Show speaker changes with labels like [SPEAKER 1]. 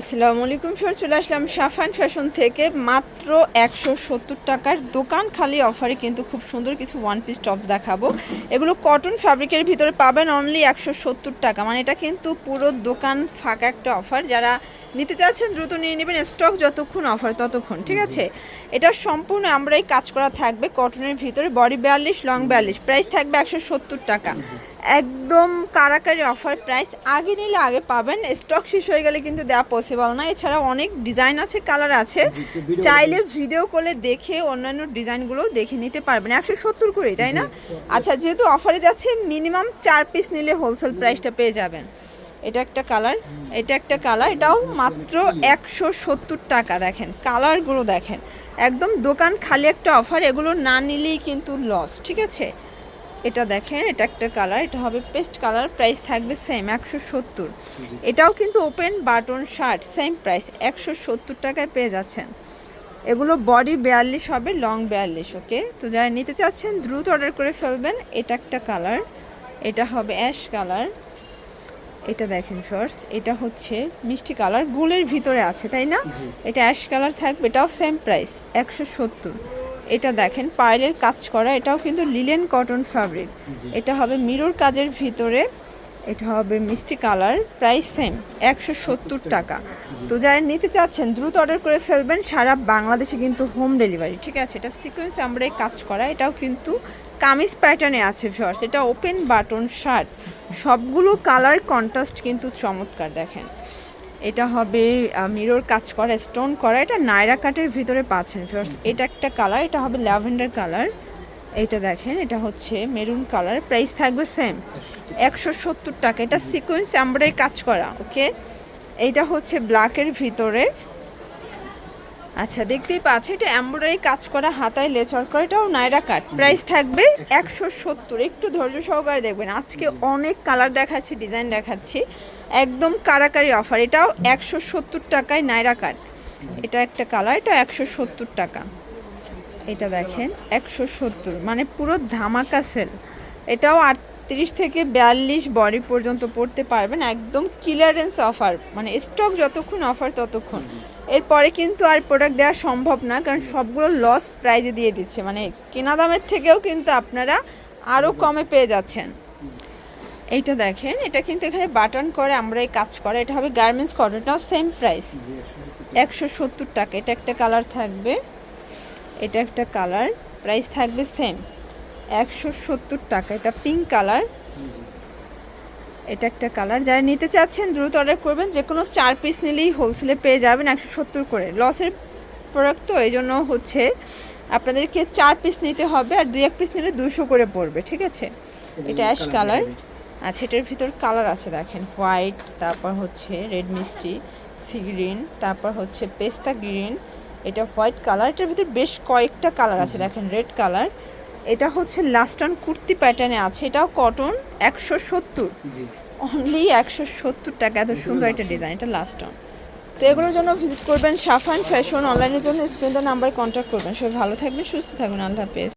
[SPEAKER 1] আসসালামু আলাইকুম স্যার চলে আসলাম সাফান ফ্যাশন থেকে। মাত্র একশো সত্তর টাকার দোকান খালি অফারে কিন্তু খুব সুন্দর কিছু ওয়ান পিস টপস দেখাবো। এগুলো কটন ফ্যাব্রিকের ভিতরে পাবেন অনলি একশো সত্তর টাকা। মানে এটা কিন্তু পুরো দোকান ফাঁকা একটা অফার। যারা নিতে চাচ্ছেন দ্রুত নিয়ে নেবেন। স্টক যতক্ষণ অফার ততক্ষণ ঠিক আছে? এটা সম্পূর্ণ আমরাই কাজ করা থাকবে কটনের ভিতরে। বডি বিয়াল্লিশ লং বিয়াল্লিশ। প্রাইস থাকবে একশো সত্তর টাকা। একদম কারাকারি অফার প্রাইস আগে নিলে আগে পাবেন। স্টক শেষ হয়ে গেলে কিন্তু দেওয়া পসিবল না। এছাড়া অনেক ডিজাইন আছে কালার আছে। চাইলে ভিডিও কলে দেখে অন্যান্য ডিজাইনগুলো দেখে নিতে পারবেন। একশো সত্তর করেই তাই না? আচ্ছা যেহেতু অফারে যাচ্ছে মিনিমাম চার পিস নিলে হোলসেল প্রাইসটা পেয়ে যাবেন। এটা একটা কালার এটা একটা কালার এটাও মাত্র একশো সত্তর টাকা দেখেন। কালারগুলো দেখেন। একদম দোকান খালি একটা অফার এগুলো না নিলেই কিন্তু লস ঠিক আছে? এটা দেখেন এটা একটা কালার এটা হবে পেস্ট কালার প্রাইস থাকবে সেম একশো সত্তর। এটাও কিন্তু open button shirt same price একশো সত্তর টাকায় পেয়ে যাচ্ছেন। এগুলো বডি বিয়াল্লিশ হবে লং বিয়াল্লিশ ওকে তো যারা নিতে চাচ্ছেন দ্রুত অর্ডার করে ফেলবেন। এটা একটা কালার এটা হবে অ্যাশ কালার এটা দেখেন ফার্স্ট এটা হচ্ছে মিষ্টি কালার গোলের ভিতরে আছে তাই না? এটা অ্যাশ কালার থাকবে এটাও সেম প্রাইস একশো সত্তর। এটা দেখেন পায়েলের কাজ করা এটাও কিন্তু লিলেন কটন ফ্যাব্রিক এটা হবে মিরর কাজের ভিতরে এটা হবে মিষ্টি কালার প্রাইস সেম একশো সত্তর টাকা। তো যারা নিতে চাচ্ছেন দ্রুত অর্ডার করে ফেলবেন সারা বাংলাদেশে কিন্তু হোম ডেলিভারি ঠিক আছে? এটা সিকোয়েন্স আমরা কাজ করা এটাও কিন্তু কামিজ প্যাটার্নে আছে ফিওর্স এটা ওপেন বাটন শার্ট সবগুলো কালার কন্ট্রাস্ট কিন্তু চমৎকার দেখেন। এটা হবে মিরর কাজ করা স্টোন করা এটা নায়রা কাটের ভিতরে পাচ্ছেন ফিওর্স এটা একটা কালার এটা হবে ল্যাভেন্ডার কালার এটা দেখেন এটা হচ্ছে মেরুন কালার প্রাইস থাকবে সেম একশো সত্তর টাকা। এটা সিকোয়েন্স আমরাই কাজ করা ওকে এটা হচ্ছে ব্ল্যাকের ভিতরে। আচ্ছা দেখতেই পাচ্ছি, এটা এমব্রয়ডারি কাজ করা হাতায় লেচর করা, এটাও নাইরা কাট প্রাইস থাকবে একশো সত্তর, একটু ধৈর্য সহকারে দেখবেন। আজকে অনেক কালার দেখাচ্ছি ডিজাইন দেখাচ্ছি। একদম কারাকারি অফার এটাও একশো সত্তর টাকায় নাইরা কাট এটা একটা কালার এটা একশো সত্তর টাকা। এটা দেখেন, একশো সত্তর মানে পুরো ধামাকা সেল এটাও আটত্রিশ থেকে বিয়াল্লিশ বডি পর্যন্ত পড়তে পারবেন, একদম ক্লিয়ারেন্স অফার মানে স্টক যতক্ষণ অফার ততক্ষণ। এরপরে কিন্তু আর প্রোডাক্ট দেওয়া সম্ভব না, কারণ সবগুলো লস প্রাইজে দিয়ে দিচ্ছে। মানে কেনা দামের থেকেও কিন্তু আপনারা আরও কমে পেয়ে যাচ্ছেন। এইটা দেখেন, এটা কিন্তু এখানে বাটন করে আমরা এই কাজ করে, এটা হবে গার্মেন্টস কটন এটাও সেম প্রাইস একশো সত্তর টাকা, এটা একটা কালার থাকবে, এটা একটা কালার প্রাইস থাকবে সেম একশো সত্তর টাকা, এটা পিঙ্ক কালার এটা একটা কালার। যারা নিতে চাচ্ছেন দ্রুত অর্ডার করবেন। যে কোনো চার পিস নিলেই হোলসেলে পেয়ে যাবেন একশো সত্তর করে। লসের প্রোডাক্ট তো এই জন্য হচ্ছে আপনাদেরকে চার পিস নিতে হবে আর দুই এক পিস নিলে দুশো করে পড়বে ঠিক আছে? এটা অ্যাশ কালার আচ্ছা এটার ভিতর কালার আছে দেখেন। হোয়াইট তারপর হচ্ছে রেড মিষ্টি সি গ্রিন তারপর হচ্ছে পেস্তা গ্রিন এটা হোয়াইট কালার এটার ভিতর বেশ কয়েকটা কালার আছে। দেখেন রেড কালার এটা হচ্ছে লাস্ট অন কুর্তি প্যাটার্নে আছে এটাও কটন একশো সত্তর। অনলি একশো সত্তর টাকা এত সুন্দর একটা ডিজাইন এটা লাস্ট অন তো এগুলোর জন্য ভিজিট করবেন সাফান ফ্যাশন অনলাইনের জন্য স্ক্রিন নাম্বার কন্ট্যাক্ট করবেন। সবাই ভালো থাকবেন সুস্থ থাকবেন আল্লাহ হাফেজ।